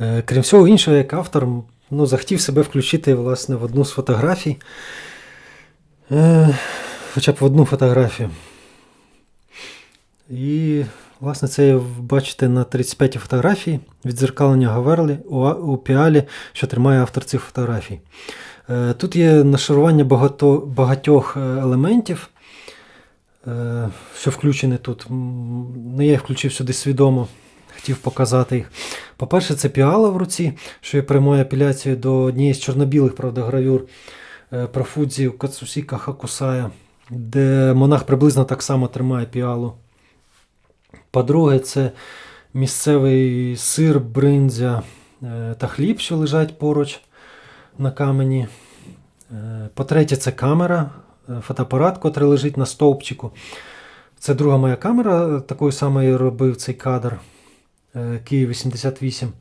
Е, Крім всього іншого, як автор ну, захотів себе включити власне, в одну з фотографій. Е, Хоча б в одну фотографію. І, власне, це бачите на 35-й фотографії відзеркалення Гаверлі у, піалі, що тримає автор цих фотографій. Е, Тут є нашарування багатьох елементів, що включені тут. Ну, я їх включив сюди свідомо, хотів показати їх. По-перше, це піала в руці, що є прямою апеляцією до однієї з чорно-білих правда, гравюр е, про Фудзі Кацусіка Хакусая, де монах приблизно так само тримає піалу. По-друге, це місцевий сир, бриндзя е, та хліб, що лежать поруч на камені. Е, По-третє, це камера, фотоапарат, котрий лежить на стовпчику. Це друга моя камера, такою самою робив цей кадр Київ 88.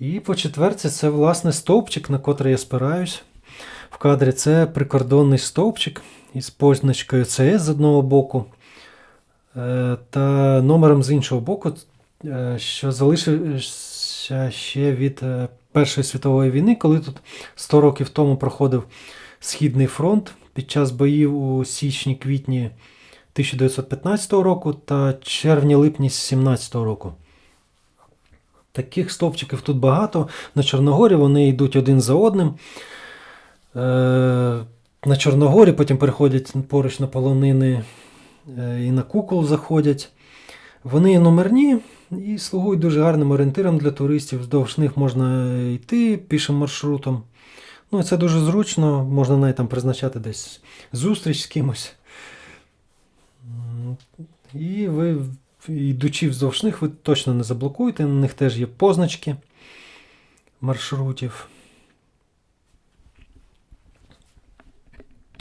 І по четверте, це власне стовпчик, на котрий я спираюсь. В кадрі це прикордонний стовпчик із позначкою CS з одного боку е, та номером з іншого боку, е, що залишився ще від е, Першої світової війни, коли тут 100 років тому проходив Східний фронт під час боїв у січні-квітні 1915 року та червні-липні 17 року. Таких стовпчиків тут багато. На Чорногорі вони йдуть один за одним. Е, на Чорногорі потім переходять поруч на полонини е, і на кукол заходять. Вони номерні і слугують дуже гарним орієнтиром для туристів. Вздовж них можна йти пішим маршрутом. Ну, це дуже зручно, можна навіть там призначати десь зустріч з кимось. І ви, йдучи вздовж них, ви точно не заблокуєте. На них теж є позначки маршрутів.